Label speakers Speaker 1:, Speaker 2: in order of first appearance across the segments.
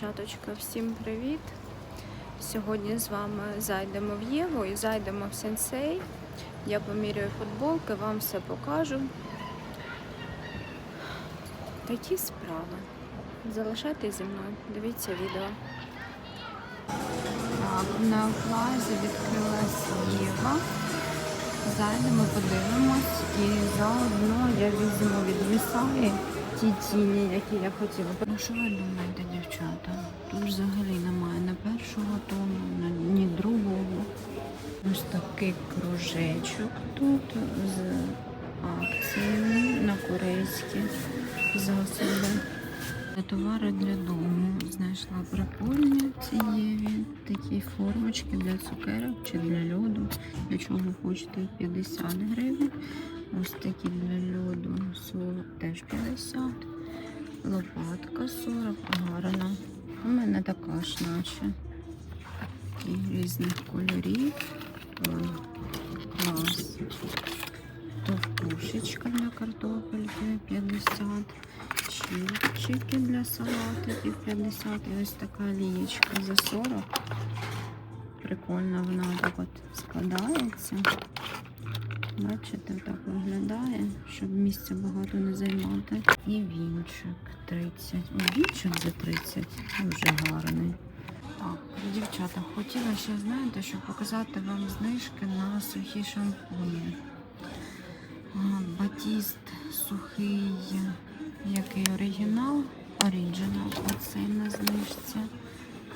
Speaker 1: Дівчаточка, всім привіт! Сьогодні з вами зайдемо в Єву і зайдемо в сенсей. Я поміряю футболки, вам все покажу. Такі справи. Залишайтесь зі мною, дивіться відео. Так, на плазі відкрилась Єва. Зайдемо, подивимось і заодно я візьму від Місаї ті тіні, які я хотіла. Ну що ви думаєте, дівчата? Тут взагалі немає ні першого тону, ні- другого. Ось такий кружечок тут з акціями на корейські засоби. Товари для дому знайшла прикольні ці єві, такі формочки для цукерок чи для льоду. Для чого хочете 50 гривень. Ось такі для льоду 40, теж 50. Лопатка 40, гарна. У мене така ж наче. І різних кольорів. Клас. Товкушечка для картопельки 50. Чіпчики для салатиків 50. І ось така лієчка за 40. Прикольно вона так от складається. Бачите, так виглядає, щоб місця багато не займати. І вінчик 30. О, вінчик за 30. Дуже гарний. Так, дівчата, хотіла ще, знаєте, щоб показати вам знижки на сухі шампуні. Батіст сухий, який оригінал, оригінал, оцей на знижці.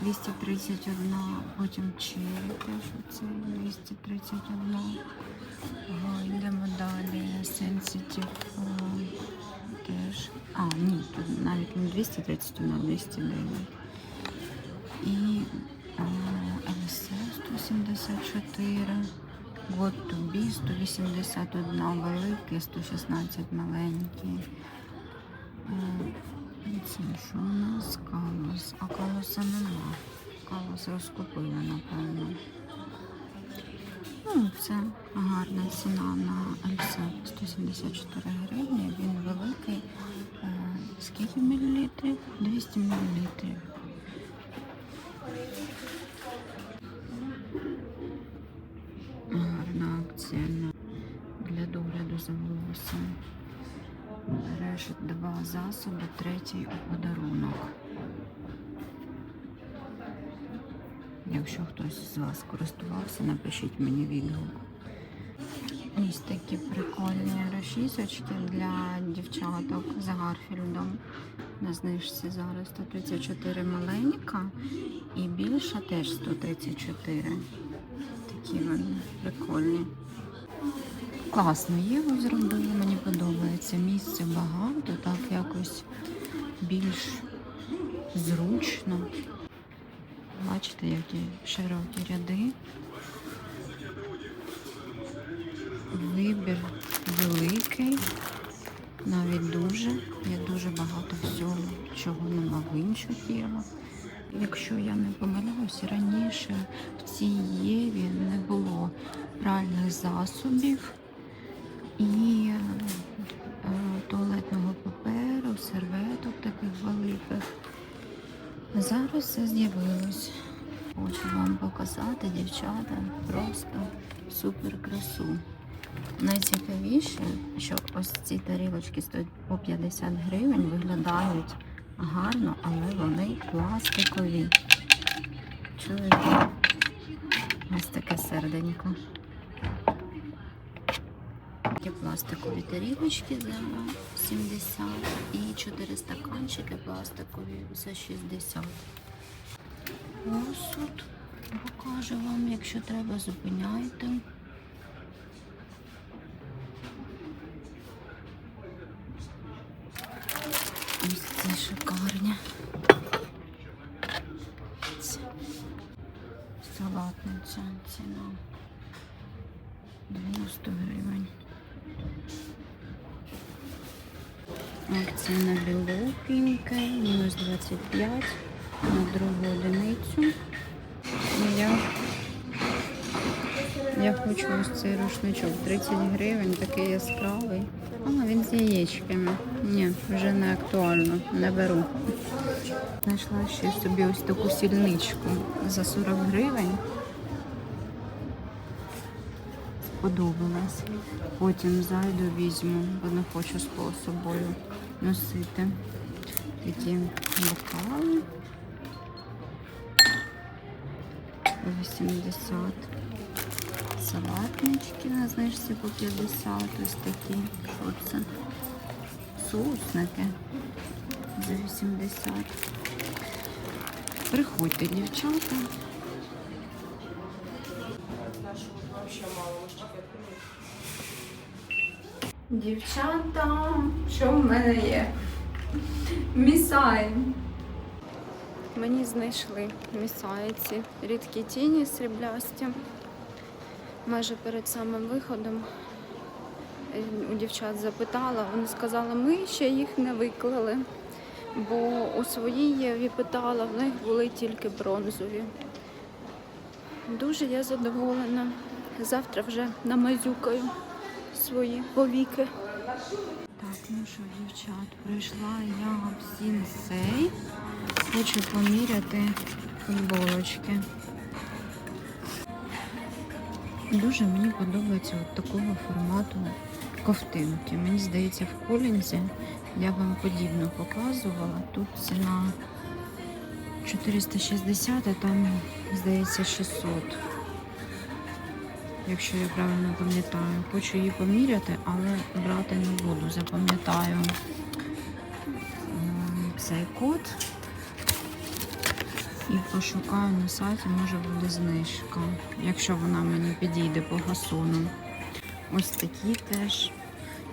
Speaker 1: 231, потім черри теж оцей 231. Ага, йдемо далі. Sensitive теж. А, ні, тут навіть не 231, а 209. І LSE 174. God to be 181 великий, 116 маленький. Це що у нас калос? А калоса нема. Калос розкупили, напевно. Ну, це гарна ціна на Альсе 174 гривні. Він великий. Е, Скільки мілілітрів? 200 мілілітрів. Засоби, третій у подарунок. Якщо хтось з вас користувався, напишіть мені відгук. Ось такі прикольні розчісочки для дівчаток з Гарфільдом. На знижці зараз 134 маленька і більша теж 134. Такі вони прикольні. Класно його зробили, мені подобається. Місця багато, так якось більш зручно. Бачите, які широкі ряди. Вибір великий, навіть дуже. Є дуже багато всього, чого нема в інших євах. Якщо я не помиляюся, раніше в цій єві не було пральних засобів і е, туалетного паперу, серветок таких великих. Зараз все з'явилось. Хочу вам показати, дівчата, просто супер красу. Найцікавіше, що ось ці тарілочки стоять по 50 гривень, виглядають гарно, але вони пластикові. Чуєте? Ось таке серденько. Такі пластикові тарілочки за 70 і 4 стаканчики пластикові за 60. Посуд покажу вам, якщо треба, зупиняйте. Ось. Це Салатниця ціна 90 гривень. Акція на мінус 25 на другу одиницю. Я, я хочу ось цей рушничок 30 гривень, такий яскравий. А, він з яєчками. Ні, вже не актуально, не беру. Знайшла ще собі ось таку сільничку за 40 гривень. Сподобалась. Потім зайду візьму, бо не хочу з собою носити. Такі бокали. 80. Салатнички на знижці по 50. Ось такі. Що це? Соусники за 80. Приходьте, дівчата. Дівчата, що в мене є? Місай. Мені знайшли місаїці. Рідкі тіні сріблясті. Майже перед самим виходом у дівчат запитала, вони сказали, ми ще їх не виклали, бо у своїй питала, в них були тільки бронзові. Дуже я задоволена. Завтра вже намазюкаю свої повіки. Так, ну що, дівчат, прийшла я в сінсей. Хочу поміряти футболочки. Дуже мені подобається от такого формату ковтинки. Мені здається, в колінзі я вам подібно показувала. Тут ціна 460, а там, здається, 600. Якщо я правильно пам'ятаю. Хочу її поміряти, але брати не буду. Запам'ятаю цей код. І пошукаю на сайті, може буде знижка, якщо вона мені підійде по гасону. Ось такі теж.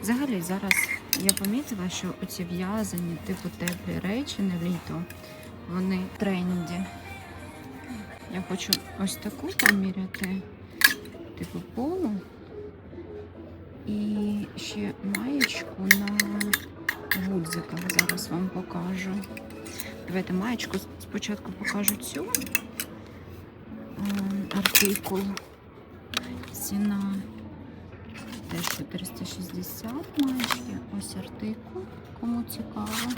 Speaker 1: Взагалі зараз я помітила, що оці в'язані, типу теплі речі на літо, вони в тренді. Я хочу ось таку поміряти, типу полу. І ще маєчку на гудзиках зараз вам покажу. Давайте маєчку спочатку покажу цю Ем, артикул. Ціна теж 460 маєчки. Ось артикул, кому цікаво.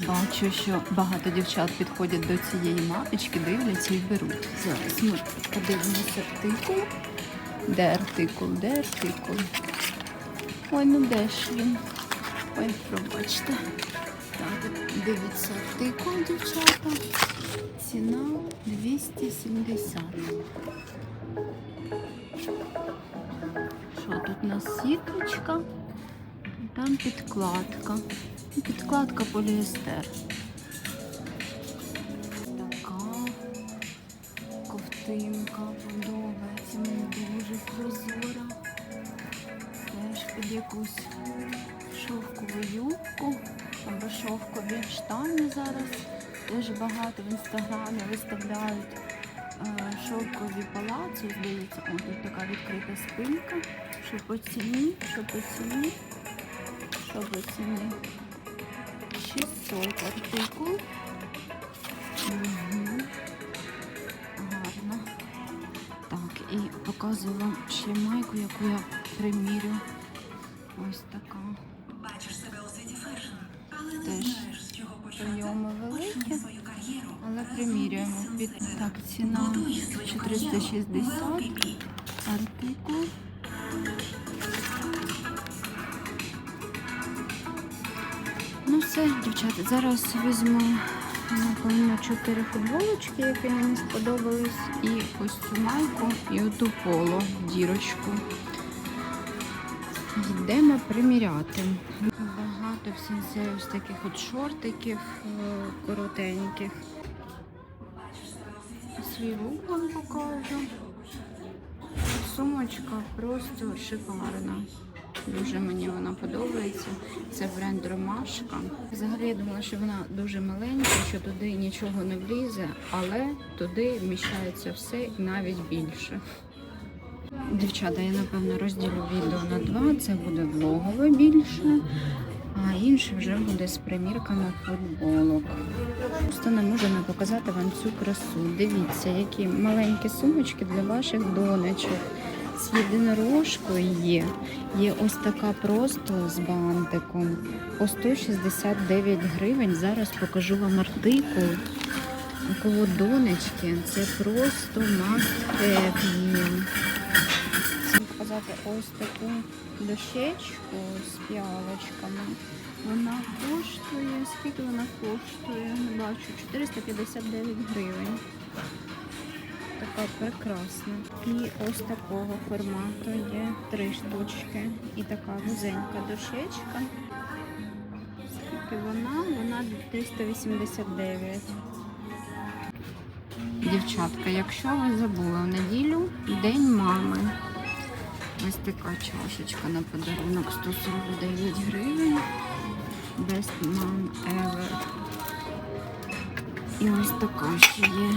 Speaker 1: Бачу, що багато дівчат підходять до цієї маєчки, дивляться і беруть. Зараз ми подивимося артикул. Де артикул? Де артикул? Ой, ну де ж він? Ой, пробачте. Так, дивіться, артикул, дівчата. Ціна 270. Що тут у нас сіточка? Там підкладка. Підкладка поліестер. Така ковтинка подобається. Мені дуже прозора. Теж під якусь шовкову юбку або шовкові штани зараз. Дуже багато в інстаграмі виставляють е, шовкові палаци, здається, о, тут така відкрита спинка. Що по ціні, що по ціні, що по ціні. 600 артикул. Угу. Гарно. Так, і показую вам ще майку, яку я примірю. Ось така.
Speaker 2: Бачиш себе у світі фешн, але не
Speaker 1: Теж
Speaker 2: знаєш, з чого почати.
Speaker 1: Прийоми великі,
Speaker 2: свою кар'єру.
Speaker 1: але примірюємо. Під так, ціна 460 артикул. Дівчата, зараз візьму напевно чотири футболочки, які мені сподобались, і ось цю майку, і оту поло, дірочку. Йдемо приміряти. Багато в сенсі ось таких от шортиків е, коротеньких. Свій лук вам покажу. Сумочка просто шикарна. Дуже мені вона подобається. Це бренд Ромашка. Взагалі я думала, що вона дуже маленька, що туди нічого не влізе, але туди вміщається все і навіть більше. Дівчата, я напевно розділю відео на два. Це буде влогове більше, а інше вже буде з примірками футболок. Просто не можу не показати вам цю красу. Дивіться, які маленькі сумочки для ваших донечок. З єдинорожкою є. Є ось така просто з бантиком. По 169 гривень. Зараз покажу вам артикул. У кого донечки, це просто їм. Хочу показати ось таку дощечку з піалочками. Вона коштує, скільки вона коштує? Не бачу, 459 гривень. Така прекрасна. І ось такого формату є три штучки. І така вузенька дощечка. Скільки вона? Вона 389. Дівчатка, якщо ви забули в неділю, День мами. Ось така чашечка на подарунок 149 гривень. Best Mom Ever. І ось така ще є.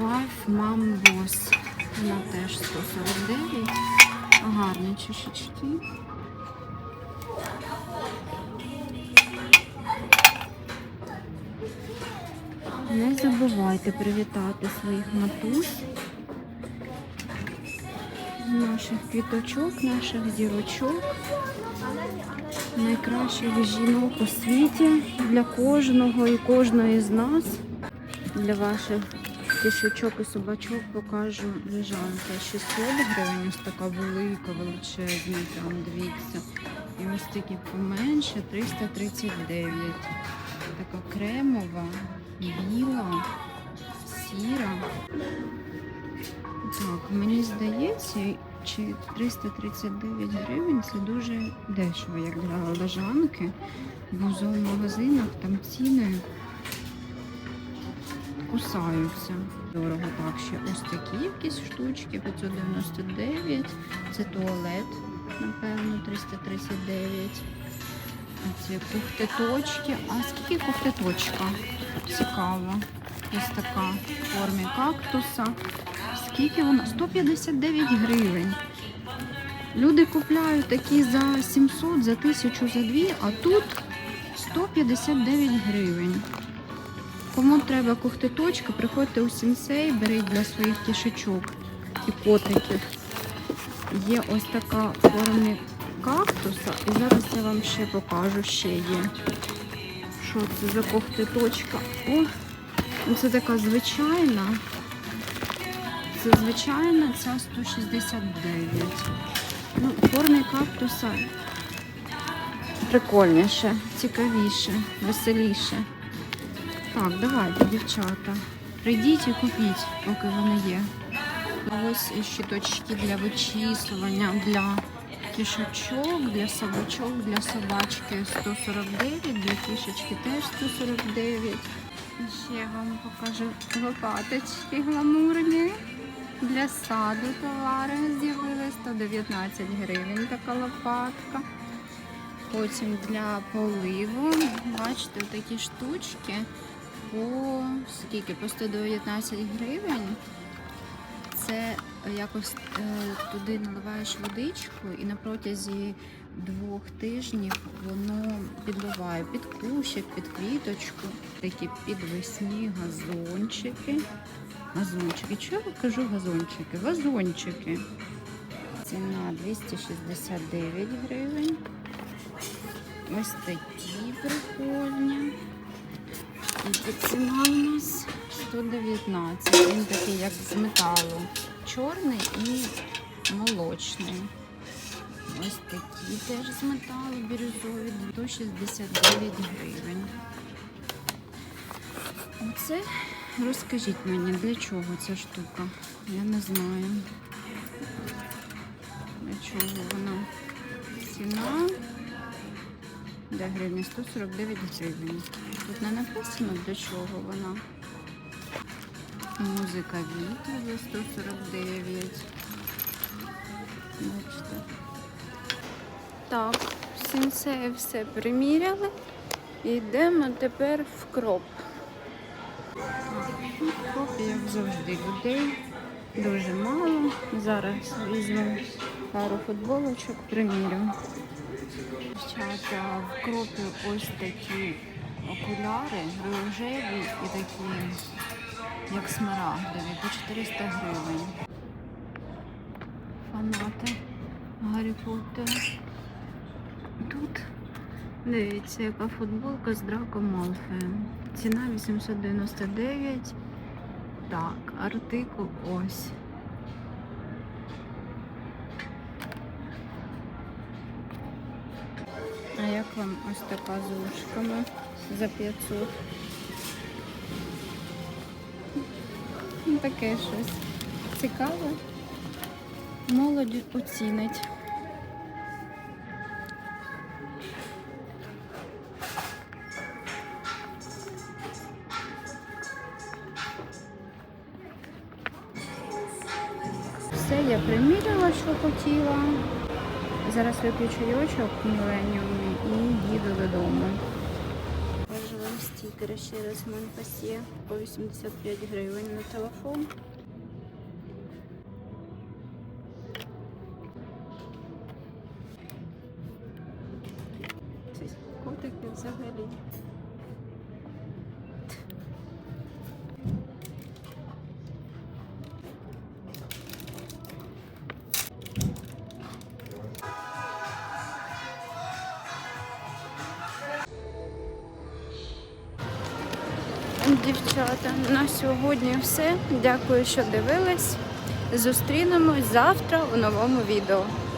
Speaker 1: Wife Mom Boss. Вона теж 149. Гарні чашечки. Не забувайте привітати своїх матусь, наших квіточок, наших зірочок, найкращих жінок у світі для кожного і кожної з нас, для ваших кішечок і собачок покажу лежанка. 600 гривень, ось така велика, величезна, там дивіться. І ось такі поменше 339. Така кремова, біла, сіра. Так, мені здається, чи 339 гривень це дуже дешево, як для лежанки. Бо в зоомагазинах там ціни кусаються. Дорого так ще ось такі якісь штучки, 599. Це туалет, напевно, 339. А Ці кухтеточки. А скільки кухтеточка? Цікаво. Ось така в формі кактуса. Скільки вона? 159 гривень. Люди купляють такі за 700, за 1000, за 2, а тут 159 гривень. Кому треба кухтеточка, приходьте у сінсей, беріть для своїх кішечок і котиків. Є ось така в формі кактуса. І зараз я вам ще покажу, ще є. Що це за кухтеточка? О, ну це така звичайна. Це звичайна, ця 169. Ну, формі кактуса прикольніше, цікавіше, веселіше. Так, давайте, дівчата. Прийдіть і купіть, поки вони є. Ось щиточки для вичісування, для кішечок, для собачок, для собачки 149, для кішечки теж 149. І ще вам покажу лопаточки гламурні. Для саду товари з'явились 119 гривень така лопатка. Потім для поливу, бачите, такі штучки по скільки? По 119 гривень. Це якось е, туди наливаєш водичку і на протязі двох тижнів воно підливає під кущик, під квіточку, такі підвесні газончики. Газончики. Чого я кажу газончики? Вазончики. Ціна 269 гривень. Ось такі прикольні. І ціна у нас 119. Він такий, як з металу. Чорний і молочний. Ось такі теж з металу бірюзові, 169 гривень. Оце розкажіть мені, для чого ця штука? Я не знаю. Для чого вона? Ціна де гривні 149 гривень. Тут не написано для чого вона. Музика вітру за 149. Бачите. Так, сінсеї все приміряли. Йдемо тепер в кроп. В кропі, як завжди, людей дуже мало. Зараз візьму пару футболочок, примірю. Дівчата, в кропі ось такі окуляри, рожеві і такі, як смарагдові, по 400 гривень. фанати Гаррі Поттера. Тут дивіться, яка футболка з Драко Малфоєм. Ціна 899. Так, артикул ось. А як вам ось така з ушками за 500? Ну, таке щось цікаве. Молодь оцінить. Все, я приміряла, що хотіла. Зараз вип'ю чайочок в міленіумі і їду додому. Вам ще раз в по 85 гривень на телефон. Це Котики взагалі. Дівчата, на сьогодні все. Дякую, що дивились. Зустрінемось завтра у новому відео.